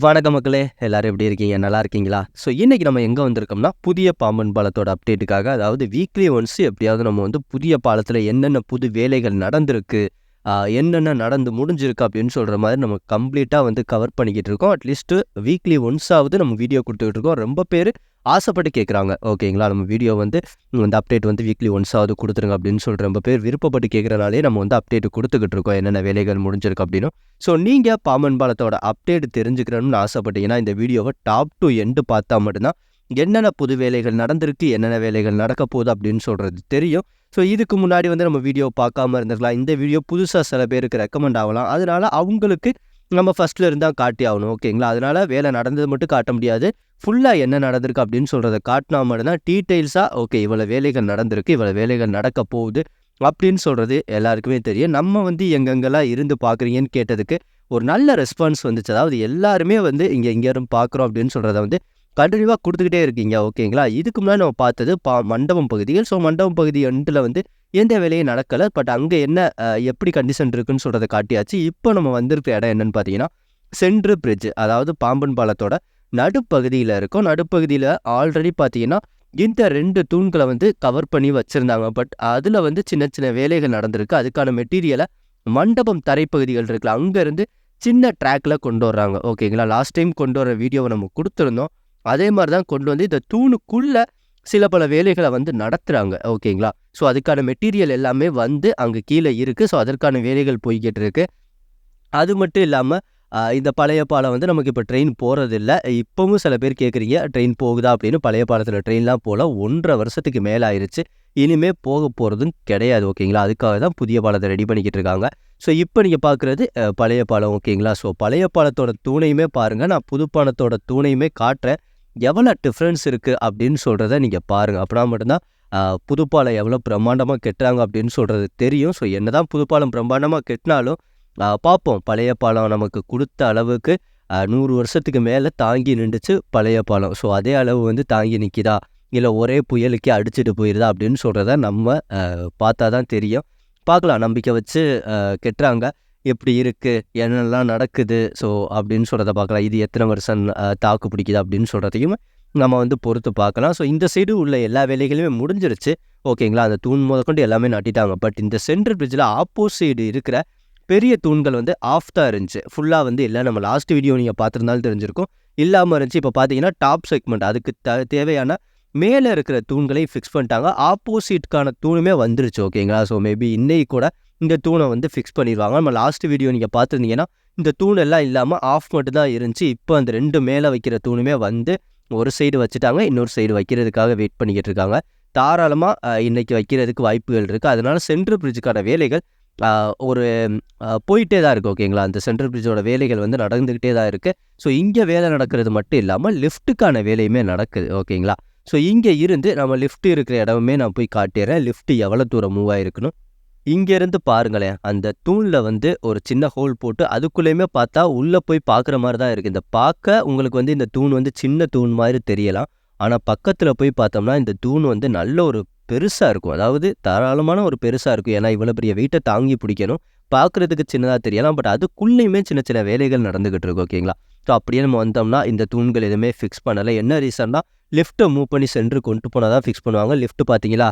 வணக்க மக்களே எல்லாரும் எப்படி இருக்கீங்க? நல்லா இருக்கீங்களா? ஸோ இன்னைக்கு நம்ம எங்கே வந்திருக்கோம்னா புதிய பாம்பன் பாலத்தோட அப்டேட்டுக்காக அதாவது வீக்லி ஒன்ஸ் எப்படியாவது நம்ம வந்து புதிய பாலத்தில் என்னென்ன புது வேலைகள் நடந்திருக்கு என்னென்ன நடந்து முடிஞ்சிருக்கு அப்படின்னு சொல்கிற மாதிரி நம்ம கம்ப்ளீட்டாக வந்து கவர் பண்ணிக்கிட்டு இருக்கோம். அட்லீஸ்ட்டு வீக்லி ஒன்ஸாவது நம்ம வீடியோ கொடுத்துக்கிட்டு இருக்கோம். ரொம்ப பேர் ஆசைப்பட்டு கேட்குறாங்க ஓகேங்களா நம்ம வீடியோ வந்து இந்த அப்டேட் வந்து வீக்லி ஒன்ஸாவது கொடுத்துருங்க அப்படின்னு சொல்லிட்டு ரொம்ப பேர் விருப்பப்பட்டு கேட்குறனாலே நம்ம வந்து அப்டேட் கொடுத்துக்கிட்டு இருக்கோம். என்னென்ன வேலைகள் முடிஞ்சிருக்கு அப்படின்னு. ஸோ நீங்கள் பாமன் பாலத்தோட அப்டேட் தெரிஞ்சுக்கணும்னு ஆசைப்பட்டீங்கன்னா இந்த வீடியோவை டாப் டு எண்டு பார்த்தா மட்டும்தான் என்னென்ன புது வேலைகள் நடந்திருக்கு என்னென்ன வேலைகள் நடக்க போகுது அப்படின்னு சொல்கிறது தெரியும். ஸோ இதுக்கு முன்னாடி வந்து நம்ம வீடியோ பார்க்காம இருந்திருக்கலாம். இந்த வீடியோ புதுசாக சில பேருக்கு ரெக்கமெண்ட் ஆகலாம். அதனால் அவங்களுக்கு நம்ம ஃபஸ்ட்டில் இருந்தால் காட்டி ஆகணும் ஓகேங்களா அதனால் வேலை நடந்தது மட்டும் காட்ட முடியாது. ஃபுல்லாக என்ன நடந்திருக்கு அப்படின்னு சொல்கிறத காட்டினா மட்டும்தான் டீட்டெயில்ஸாக ஓகே இவ்வளோ வேலைகள் நடந்திருக்கு இவ்வளோ வேலைகள் நடக்க போகுது அப்படின்னு சொல்கிறது எல்லாருக்குமே தெரியும். நம்ம வந்து எங்கெங்கெல்லாம் இருந்து பார்க்குறீங்கன்னு கேட்டதுக்கு ஒரு நல்ல ரெஸ்பான்ஸ் வந்துச்சு. அதாவது எல்லாருமே வந்து இங்கே இங்கே பார்க்குறோம் அப்படின்னு சொல்கிறத வந்து கண்டினியூவாக கொடுத்துக்கிட்டே இருக்கீங்க ஓகேங்களா? இதுக்கு முன்னாடி நம்ம பார்த்தது பா மண்டபம் பகுதிகள். ஸோ மண்டபம் பகுதி எண்டில் வந்து எந்த வேலையும் நடக்கலை. பட் அங்கே என்ன எப்படி கண்டிஷன் இருக்குன்னு சொல்கிறத காட்டியாச்சு. இப்போ நம்ம வந்திருக்க இடம் என்னன்னு பார்த்தீங்கன்னா சென்ட்ரு பிரிட்ஜ் அதாவது பாம்பன் பாலத்தோட நடுப்பகுதியில் இருக்கும். நடுப்பகுதியில் ஆல்ரெடி பார்த்தீங்கன்னா இந்த ரெண்டு தூண்களை வந்து கவர் பண்ணி வச்சுருந்தாங்க. பட் அதில் வந்து சின்ன சின்ன வேலைகள் நடந்திருக்கு. அதுக்கான மெட்டீரியலை மண்டபம் தரைப்பகுதிகள் இருக்குல்ல அங்கேருந்து சின்ன ட்ராக்கில் கொண்டு வர்றாங்க. ஓகேங்களா? லாஸ்ட் டைம் கொண்டு வர வீடியோவை நம்ம கொடுத்துருந்தோம். அதே மாதிரி தான் கொண்டு வந்து இந்த தூணுக்குள்ள சில பல வேலைகளை வந்து நடத்துகிறாங்க ஓகேங்களா? ஸோ அதுக்கான மெட்டீரியல் எல்லாமே வந்து அங்கே கீழே இருக்குது ஸோ அதற்கான வேலைகள் போய்கிட்டு இருக்கு. அது மட்டும் இல்லாமல் இந்த பழைய பாலம் வந்து நமக்கு இப்போ ட்ரெயின் போகிறதில்ல இப்போவும் சில பேர் கேட்குறீங்க ட்ரெயின் போகுதா? அப்படின்னு பழைய பாலத்தில் ட்ரெயின்லாம் போல ஒன்றரை வருஷத்துக்கு மேலே ஆயிடுச்சு இனிமேல் போக போகிறதும் கிடையாது ஓகேங்களா? அதுக்காக தான் புதிய பாலத்தை ரெடி பண்ணிக்கிட்டு இருக்காங்க. ஸோ இப்போ நீங்கள் பார்க்குறது பழைய பாலம் ஓகேங்களா? ஸோ பழைய பாலத்தோட தூணையுமே பாருங்கள் நான் புது பாலத்தோட தூணையுமே காட்டுறேன். எவ்வளோ டிஃப்ரென்ஸ் இருக்குது அப்படின்னு சொல்கிறத நீங்கள் பாருங்கள் அப்படின்னா மட்டும்தான் புதுப்பாலம் எவ்வளோ பிரம்மாண்டமாக கெட்டுறாங்க அப்படின்னு சொல்கிறது தெரியும். ஸோ என்னதான் தான் புதுப்பாலம் பிரம்மாண்டமாக கெட்டினாலும் பார்ப்போம். பழைய பாலம் நமக்கு கொடுத்த அளவுக்கு நூறு வருஷத்துக்கு மேலே தாங்கி நின்றுச்சு பழைய பாலம். ஸோ அதே அளவு வந்து தாங்கி நிற்கிதா இல்லை ஒரே புயலுக்கே அடிச்சுட்டு போயிடுதா அப்படின்னு சொல்கிறத நம்ம பார்த்தா தான் தெரியும். பார்க்கலாம். நம்பிக்கை வச்சு கெட்டுறாங்க. எப்படி இருக்குது என்னெல்லாம் நடக்குது? ஸோ அப்படின்னு சொல்கிறத பார்க்கலாம். இது எத்தனை வருஷம் தாக்கு பிடிக்குது அப்படின்னு சொல்கிறதையும் நம்ம வந்து பொறுத்து பார்க்கலாம். ஸோ இந்த சைடு உள்ள எல்லா வேலைகளுமே முடிஞ்சிருச்சு. ஓகேங்களா? அந்த தூண் முதற்கொண்டு எல்லாமே நட்டிட்டாங்க. பட் இந்த சென்ட்ரல் பிரிட்ஜில் ஆப்போசிட் இருக்கிற பெரிய தூண்கள் வந்து ஆஃப் தான் இருந்துச்சு. ஃபுல்லாக வந்து இல்லை. நம்ம லாஸ்ட் வீடியோ நீங்கள் பார்த்துருந்தாலும் தெரிஞ்சிருக்கும். இல்லாமல் இருந்துச்சு. இப்போ பார்த்தீங்கன்னா டாப் செக்மெண்ட் அதுக்கு த தேவையான மேலே இருக்கிற தூண்களையும் ஃபிக்ஸ் பண்ணிட்டாங்க. ஆப்போசிட்கான தூணுமே வந்துருச்சு. ஓகேங்களா? ஸோ மேபி இன்னைக்கு கூட இந்த தூணை வந்து ஃபிக்ஸ் பண்ணிடுவாங்க நம்ம லாஸ்ட் வீடியோ நீங்கள் பார்த்துருந்தீங்கன்னா இந்த தூண் எல்லாம் இல்லாமல் ஆஃப் மட்டும் தான் இருந்துச்சு. இப்போ அந்த ரெண்டு மேலே வைக்கிற தூணுமே வந்து ஒரு சைடு வச்சுட்டாங்க. இன்னொரு சைடு வைக்கிறதுக்காக வெயிட் பண்ணிக்கிட்டு இருக்காங்க. தாராளமாக இன்றைக்கி வைக்கிறதுக்கு வாய்ப்புகள் இருக்குது அதனால் சென்ட்ரல் பிரிட்ஜுக்கான வேலைகள் ஒரு போயிட்டே தான் இருக்குது ஓகேங்களா அந்த சென்ட்ரல் பிரிட்ஜோட வேலைகள் வந்து நடந்துக்கிட்டே தான் இருக்குது ஸோ இங்கே வேலை நடக்கிறது மட்டும் இல்லாமல் லிஃப்ட்டுக்கான வேலையுமே நடக்குது ஓகேங்களா ஸோ இங்கே இருந்து நம்ம லிஃப்ட் இருக்கிற இடமுமே நான் போய் காட்டிடுறேன். லிஃப்ட் எவ்வளோ தூரம் மூவ் ஆகிருக்கணும் இங்கேருந்து பாருங்களேன். அந்த தூணில் வந்து ஒரு சின்ன ஹோல் போட்டு அதுக்குள்ளேயுமே பார்த்தா உள்ளே போய் பார்க்குற மாதிரி தான் இருக்குது இந்த பார்க்க உங்களுக்கு வந்து இந்த தூண் வந்து சின்ன தூண் மாதிரி தெரியலாம். ஆனால் பக்கத்தில் போய் பார்த்தோம்னா இந்த தூண் வந்து நல்ல ஒரு பெருசாக இருக்கும். அதாவது தாராளமான ஒரு பெருசாக இருக்கும். ஏன்னா இவ்வளோ பெரிய வெயிட்டை தாங்கி பிடிக்கணும். பார்க்குறதுக்கு சின்னதாக தெரியலாம். பட் அதுக்குள்ளேயுமே சின்ன சின்ன வேலைகள் நடந்துக்கிட்டு இருக்கு ஓகேங்களா? ஸோ அப்படியே நம்ம வந்தோம்னா இந்த தூண்கள் எதுவுமே ஃபிக்ஸ் பண்ணலை. என்ன ரீசன்னா லிஃப்ட்டை மூவ் பண்ணி சென்று கொண்டு போனால் தான் ஃபிக்ஸ் பண்ணுவாங்க. லிஃப்ட் பார்த்தீங்களா?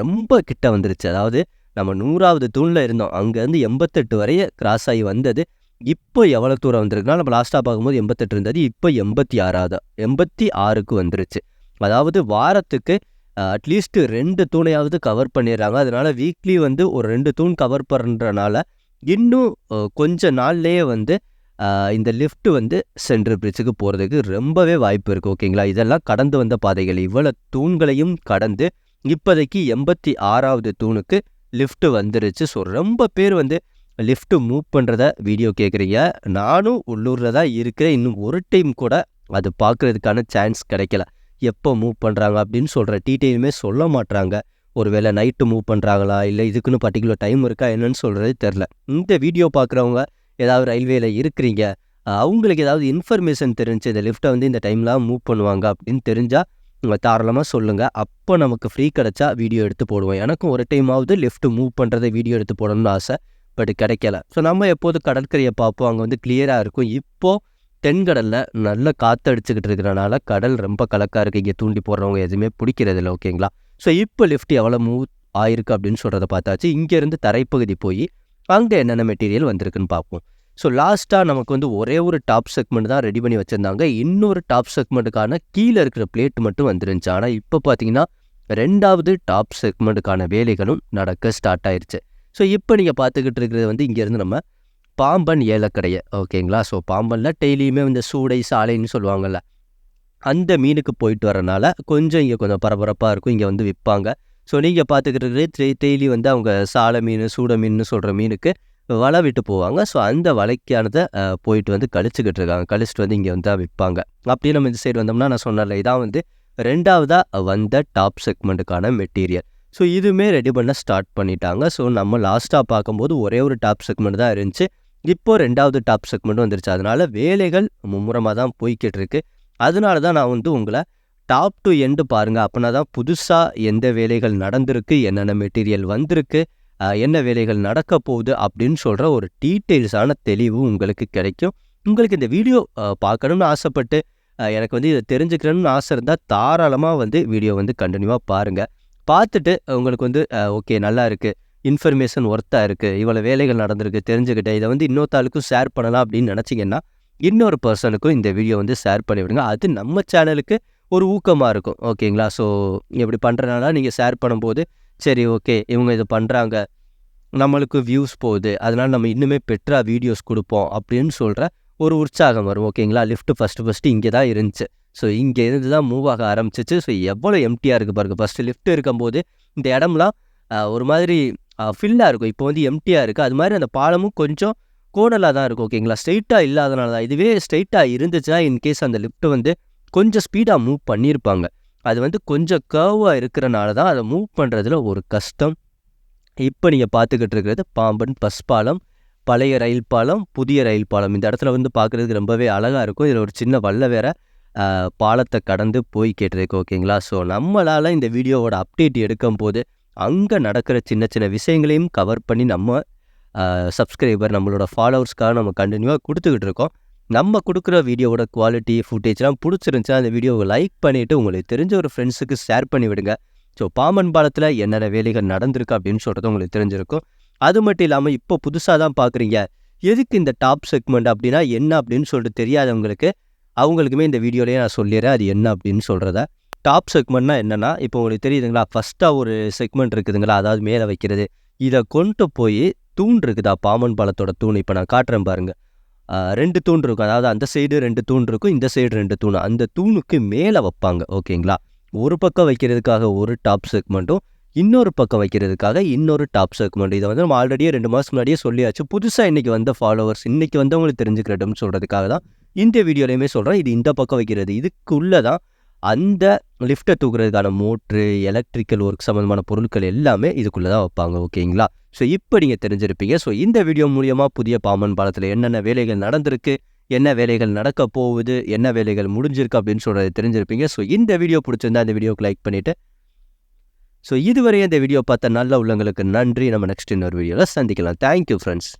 ரொம்ப கிட்ட வந்துருச்சு. அதாவது நம்ம நூறாவது தூணில் இருந்தோம். அங்கேருந்து எண்பத்தெட்டு வரைய கிராஸ் ஆகி வந்தது. இப்போ எவ்வளோ தூரம் வந்திருக்குன்னா நம்ம லாஸ்ட்டாக பார்க்கும்போது எண்பத்தெட்டு இருந்தது. இப்போ எண்பத்தி ஆறாவது எண்பத்தி ஆறுக்கு வந்துருச்சு. அதாவது வாரத்துக்கு அட்லீஸ்ட் ரெண்டு தூணையாவது கவர் பண்ணிடுறாங்க. அதனால வீக்லி வந்து ஒரு ரெண்டு தூண் கவர் பண்ணுறனால இன்னும் கொஞ்ச நாள்லேயே வந்து இந்த லிஃப்ட் வந்து சென்ட்ரல் பிரிட்ஜுக்கு போகிறதுக்கு ரொம்பவே வாய்ப்பு இருக்குது ஓகேங்களா? இதெல்லாம் கடந்து வந்த பாதைகள். இவ்வளோ தூண்களையும் கடந்து இப்போதைக்கு எண்பத்தி ஆறாவது தூணுக்கு லிஃப்ட் வந்துருச்சு. ஸோ ரொம்ப பேர் வந்து லிஃப்ட் மூவ் பண்ணுறத வீடியோ கேட்குறீங்க நானும் உள்ளூரில் தான் இருக்கிறேன். இன்னும் ஒரு டைம் கூட அது பார்க்குறதுக்கான சான்ஸ் கிடைக்கல. எப்போ மூவ் பண்ணுறாங்க அப்படின்னு சொல்கிற டீட்டெயிலுமே சொல்ல மாட்றாங்க. ஒருவேளை நைட்டு மூவ் பண்ணுறாங்களா இல்லை இதுக்குன்னு பர்டிகுலர் டைம் இருக்கா? என்னன்னு சொல்கிறது தெரில இந்த வீடியோ பார்க்குறவங்க ஏதாவது ரயில்வேல இருக்கிறீங்க. அவங்களுக்கு ஏதாவது இன்ஃபர்மேஷன் தெரிஞ்சு இந்த லிஃப்ட்டை வந்து இந்த டைம்லாம் மூவ் பண்ணுவாங்க அப்படின்னு தெரிஞ்சால் தாராளமாக சொல்லுங்கள் அப்போ நமக்கு ஃப்ரீ கிடச்சா வீடியோ எடுத்து போடுவோம். எனக்கும் ஒரு டைமாவது லெஃப்ட் மூவ் பண்ணுறதை வீடியோ எடுத்து போடணும்னு ஆசை பட் கிடைக்கல. ஸோ நம்ம எப்போது கடற்கரையை பார்ப்போம்? அங்கே வந்து கிளியராக இருக்கும். இப்போது தென்கடலில் நல்ல காற்று அடிச்சுக்கிட்டு இருக்கிறனால கடல் ரொம்ப கலக்காக இருக்குது இங்கே தூண்டி போடுறவங்க எதுவுமே பிடிக்கிறது இல்லை ஓகேங்களா? ஸோ இப்போ லிஃப்ட் எவ்வளோ மூவ் ஆயிருக்கு அப்படின்னு சொல்கிறத பார்த்தாச்சு. இங்கேருந்து தரைப்பகுதி போய் அங்கே என்னென்ன மெட்டீரியல் வந்திருக்குன்னு பார்ப்போம். ஸோ லாஸ்ட்டாக நமக்கு வந்து ஒரே ஒரு டாப் செக்மெண்ட் தான் ரெடி பண்ணி வச்சுருந்தாங்க. இன்னொரு டாப் செக்மெண்ட்டுக்கான கீழே இருக்கிற பிளேட் மட்டும் வந்துருந்துச்சு. ஆனால் இப்போ பார்த்தீங்கன்னா ரெண்டாவது டாப் செக்மெண்ட்டுக்கான வேலைகளும் நடக்க ஸ்டார்ட் ஆயிருச்சு. ஸோ இப்போ நீங்கள் பார்த்துக்கிட்டு இருக்கிறது வந்து இங்கேருந்து நம்ம பாம்பன் ஏலக்கடையை ஓகேங்களா? ஸோ பாம்பனில் டெய்லியுமே இந்த சூடை சாலைன்னு சொல்லுவாங்கள்ல அந்த மீனுக்கு போயிட்டு வரனால கொஞ்சம் இங்கே கொஞ்சம் பரபரப்பாக இருக்கும். இங்கே வந்து விற்பாங்க. ஸோ நீங்கள் பார்த்துக்கிட்டு இருக்கிறது டெய்லி வந்து அவங்க சாலை மீன் சூட மீன் சொல்கிற மீனுக்கு வலை விட்டு போவாங்க. ஸோ அந்த வலைக்கானதை போயிட்டு வந்து கழிச்சுக்கிட்டு இருக்காங்க. கழிச்சிட்டு வந்து இங்கே வந்து விற்பாங்க அப்படியே நம்ம இந்த சைடு வந்தோம்னா நான் சொன்னல இதான் வந்து ரெண்டாவதாக வந்த டாப் செக்மெண்ட்டுக்கான மெட்டீரியல் ஸோ இதுவுமே ரெடி பண்ண ஸ்டார்ட் பண்ணிட்டாங்க. ஸோ நம்ம லாஸ்ட்டாக பார்க்கும்போது ஒரே ஒரு டாப் செக்மெண்ட் தான் இருந்துச்சு. இப்போ ரெண்டாவது டாப் செக்மெண்ட் வந்துருச்சு. அதனால் வேலைகள் மும்முரமாக தான் போய்கிட்டு இருக்கு. அதனால தான் நான் வந்து உங்களை டாப் டு எண்டு பாருங்கள் அப்படின்னா தான் புதுசாக எந்த வேலைகள் நடந்திருக்கு என்னென்ன மெட்டீரியல் வந்திருக்கு என்ன வேலைகள் நடக்க போகுது அப்படின்னு சொல்கிற ஒரு டீட்டெயில்ஸான தெளிவு உங்களுக்கு கிடைக்கும். உங்களுக்கு இந்த வீடியோ பார்க்கணும்னு ஆசைப்பட்டு எனக்கு வந்து இதை தெரிஞ்சுக்கணும்னு ஆசை இருந்தால் தாராளமாக வந்து வீடியோ வந்து கண்டினியூவாக பாருங்கள் பார்த்துட்டு உங்களுக்கு வந்து ஓகே நல்லா இருக்குது இன்ஃபர்மேஷன் ஒர்த்தாக இருக்குது இவ்வளோ வேலைகள் நடந்திருக்கு தெரிஞ்சுக்கிட்டேன். இதை வந்து இன்னொருத்தாளுக்கும் ஷேர் பண்ணலாம் அப்படின்னு நினச்சிங்கன்னா இன்னொரு பர்சனுக்கும் இந்த வீடியோ வந்து ஷேர் பண்ணிவிடுங்க அது நம்ம சேனலுக்கு ஒரு ஊக்கமாக இருக்கும். ஓகேங்களா ஸோ இப்படி பண்ணுறனால நீங்கள் ஷேர் பண்ணும்போது சரி ஓகே இவங்க இது பண்ணுறாங்க நம்மளுக்கு வியூஸ் போகுது. அதனால் நம்ம இன்னுமே பெட்ரா வீடியோஸ் கொடுப்போம் அப்படின்னு சொல்கிற ஒரு உற்சாகம் வரும். ஓகேங்களா? லிஃப்ட் ஃபஸ்ட்டு ஃபஸ்ட்டு இங்கே தான் இருந்துச்சு. ஸோ இங்கே இருந்து தான் மூவ் ஆக ஆரம்பிச்சிச்சு. ஸோ எவ்வளோ எம்டியாக இருக்குது பாருங்க. ஃபஸ்ட்டு லிஃப்ட் இருக்கும்போது இந்த இடம்லாம் ஒரு மாதிரி ஃபில்லாக இருக்கும். இப்போ வந்து எம்டியாக இருக்குது அது மாதிரி அந்த பாலமும் கொஞ்சம் கோணலாக தான் இருக்கும். ஓகேங்களா? ஸ்ட்ரெயிட்டாக இல்லாதனால தான். இதுவே ஸ்ட்ரெயிட்டாக இருந்துச்சுன்னா இன்கேஸ் அந்த லிஃப்ட் வந்து கொஞ்சம் ஸ்பீடாக மூவ் பண்ணியிருப்பாங்க. அது வந்து கொஞ்சம் கர்வாக இருக்கிறனால தான் அதை மூவ் பண்ணுறதுல ஒரு கஷ்டம். இப்போ நீங்கள் பார்த்துக்கிட்டு இருக்கிறது பாம்பன் பஸ் பாலம் பழைய ரயில் பாலம் புதிய ரயில் பாலம். இந்த இடத்துல வந்து பார்க்குறதுக்கு ரொம்பவே அழகாக இருக்கும். இதில் ஒரு சின்ன வல்ல வேற பாலத்தை கடந்து போய் கேட்டிருக்கு ஓகேங்களா ஸோ நம்மளால் இந்த வீடியோவோட அப்டேட் எடுக்கும் போது அங்கே நடக்கிற சின்ன சின்ன விஷயங்களையும் கவர் பண்ணி நம்ம சப்ஸ்கிரைபர் நம்மளோட ஃபாலோவர்ஸ்க்காக நம்ம கண்டினியூவாக கொடுத்துக்கிட்டு இருக்கோம். நம்ம கொடுக்குற வீடியோவோட குவாலிட்டி ஃபுட்டேஜ்லாம் பிடிச்சிருந்துச்சா அந்த வீடியோவை லைக் பண்ணிவிட்டு உங்களுக்கு தெரிஞ்ச ஒரு ஃப்ரெண்ட்ஸுக்கு ஷேர் பண்ணி விடுங்க. ஸோ பாமன் பாலத்தில் என்னென்ன வேலைகள் நடந்திருக்கு அப்படின்னு சொல்கிறது உங்களுக்கு தெரிஞ்சிருக்கும். அது மட்டும் இல்லாமல் இப்போ புதுசாக தான் பார்க்குறீங்க எதுக்கு இந்த டாப் செக்மெண்ட் அப்படின்னா என்ன அப்படின்னு சொல்லிட்டு தெரியாதவங்களுக்கு அவங்களுக்குமே இந்த வீடியோலேயே நான் சொல்லிடுறேன். அது என்ன அப்படின்னு சொல்கிறத டாப் செக்மெண்ட்னா என்னென்னா இப்போ உங்களுக்கு தெரியுதுங்களா ஃபஸ்ட்டாக ஒரு செக்மெண்ட் இருக்குதுங்களா அதாவது மேலே வைக்கிறது. இதை கொண்டு போய் தூண் இருக்குதா பாமன் பாலத்தோட தூண்? இப்போ நான் காட்டுறேன் பாருங்க. ரெண்டு தூண் இருக்கும். அதாவது அந்த சைடு ரெண்டு தூண் இருக்கும் இந்த சைடு ரெண்டு தூண். அந்த தூணுக்கு மேலே வைப்பாங்க ஓகேங்களா? ஒரு பக்கம் வைக்கிறதுக்காக ஒரு டாப் செக்மெண்ட்டும் இன்னொரு பக்கம் வைக்கிறதுக்காக இன்னொரு டாப் செக்மெண்ட் இதை வந்து நம்ம ஆல்ரெடியே ரெண்டு மாதம் முன்னாடியே சொல்லியாச்சு. புதுசாக இன்றைக்கி வந்த ஃபாலோவர்ஸ் இன்றைக்கி வந்தவங்களுக்கு தெரிஞ்சுக்கிறட்டும்னு சொல்கிறதுக்காக தான் இந்த வீடியோலையுமே சொல்கிறேன் இது இந்த பக்கம் வைக்கிறது இதுக்குள்ளே தான் அந்த லிஃப்ட்டை தூக்குறதுக்கான மோட்ரு எலக்ட்ரிக்கல் ஒர்க் சம்மந்தமான பொருட்கள் எல்லாமே இதுக்குள்ளே தான் வைப்பாங்க ஓகேங்களா? ஸோ இப்போ நீங்கள் தெரிஞ்சிருப்பீங்க. ஸோ இந்த வீடியோ மூலியமாக புதிய பாம்பன் பாலத்தில் என்னென்ன வேலைகள் நடந்திருக்கு என்ன வேலைகள் நடக்க போகுது என்ன வேலைகள் முடிஞ்சிருக்கு அப்படின்னு சொல்கிறத தெரிஞ்சிருப்பீங்க. ஸோ இந்த வீடியோ பிடிச்சிருந்தா இந்த வீடியோக்கு லைக் பண்ணிவிட்டு ஸோ இதுவரை இந்த வீடியோ பார்த்த நல்ல உள்ளங்களுக்கு நன்றி. நம்ம நெக்ஸ்ட் இன்னொரு வீடியோவில் சந்திக்கலாம். Thank you friends